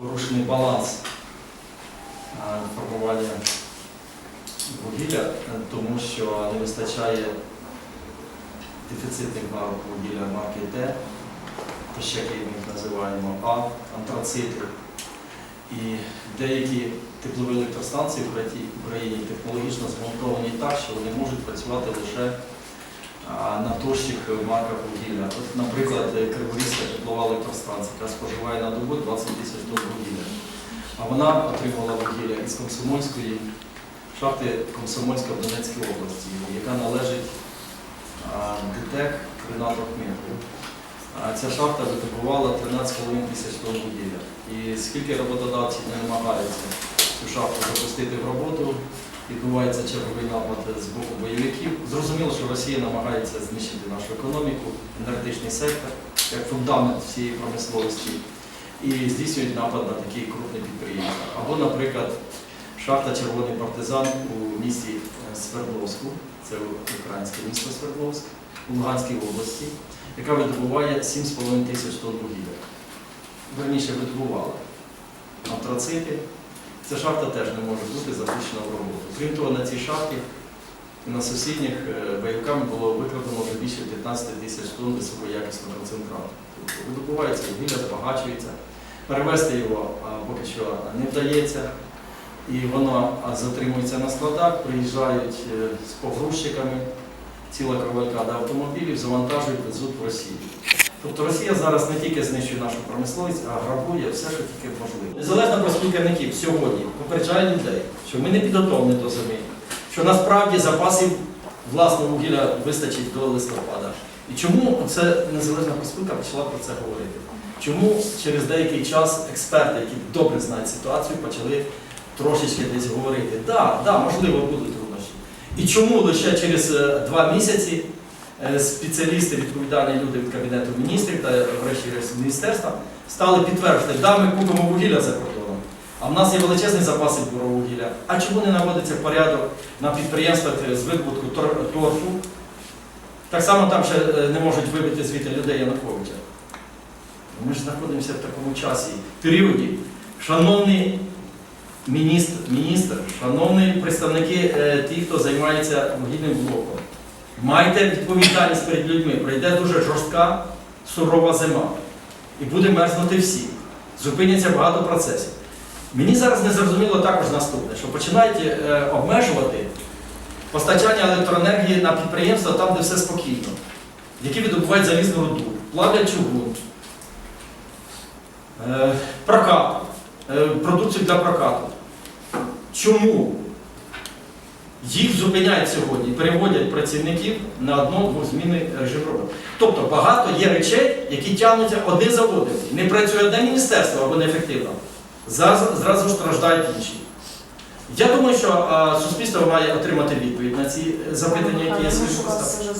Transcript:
Порушений баланс формування вугілля, е, тому що не вистачає дефіцитних марок вугілля марки Т, пощаки ми їх називаємо А, антрацити. І деякі теплові електростанції в Україні технологічно змонтовані так, що вони можуть працювати лише а, на тощих марках вугілля. От, наприклад, Криворізька теплова електростанція, яка споживає на добу 20 тисяч тонн вугілля. А вона отримала вугілля із Комсомольської шахти Комсомольська в Донецькій області, яка належить ДТЕК Ренату. А Ця шахта видобувала 13,5 тисяч тонн вугілля. І скільки роботодавців не намагаються цю шахту запустити в роботу, відбувається черговий напад з боку бойовиків. Зрозуміло, що Росія намагається знищити нашу економіку, енергетичний сектор як фундамент всієї промисловості і здійснюють напад на такі крупні підприємства. Або, наприклад, шахта Червоний партизан у місті е, Свердловську, це українське місто Свердловськ, у Луганській області, яка видобуває 7,5 тисяч тонн вугілля. Верніше видобувала антрацити. Ця шахта теж не може бути запущена в роботу. Крім того, на цій шахті на сусідніх е, бойовиками було викрадено вже більше 15 тисяч тонн високоякісного концентрату. Тобто видобувається вугілля, збагачується. Перевезти його поки що не вдається. І воно затримується на складах, приїжджають е, з погрузчиками, ціла кровелькада автомобілів, завантажують, везуть в Росію. Тобто Росія зараз не тільки знищує нашу промисловість, а грабує все, що тільки можливо. Незалежно про співкерників сьогодні попереджає людей, що ми не підготовлені до зими, що насправді запасів власного вугілля вистачить до листопада. І чому це незалежна проспілка почала про це говорити? Чому через деякий час експерти, які добре знають ситуацію, почали трошечки десь говорити, да, да, можливо, будуть труднощі. І чому лише через е, два місяці спеціалісти, відповідальні люди від Кабінету міністрів та врешті-решт міністерства стали підтверджувати, да, ми купимо вугілля за кордоном, а в нас є величезний запас збору вугілля. А чому не наводиться порядок на підприємствах з видобутку тор- торфу? Так само там ще е, не можуть вибити звідти людей Януковича. Ми ж знаходимося в такому часі, періоді. Шановний міністр, міністр шановні представники, е, ті, хто займається вугільним блоком, майте відповідальність перед людьми. Пройде дуже жорстка, сурова зима. І буде мерзнути всі. Зупиняться багато процесів. Мені зараз не зрозуміло також наступне, що починають е, обмежувати постачання електроенергії на підприємства там, де все спокійно, які видобувають залізну руду, плавлять чугун, е, прокат, е, продукцію для прокату. Чому їх зупиняють сьогодні, переводять працівників на одну зміни режим роботи? Тобто багато є речей, які тягнуться один за одним. Не працює одне міністерство або неефективно. Зразу, зразу ж страждають інші. Я думаю, що а, суспільство має отримати відповідь на ці е, запитання, які я поставив. вже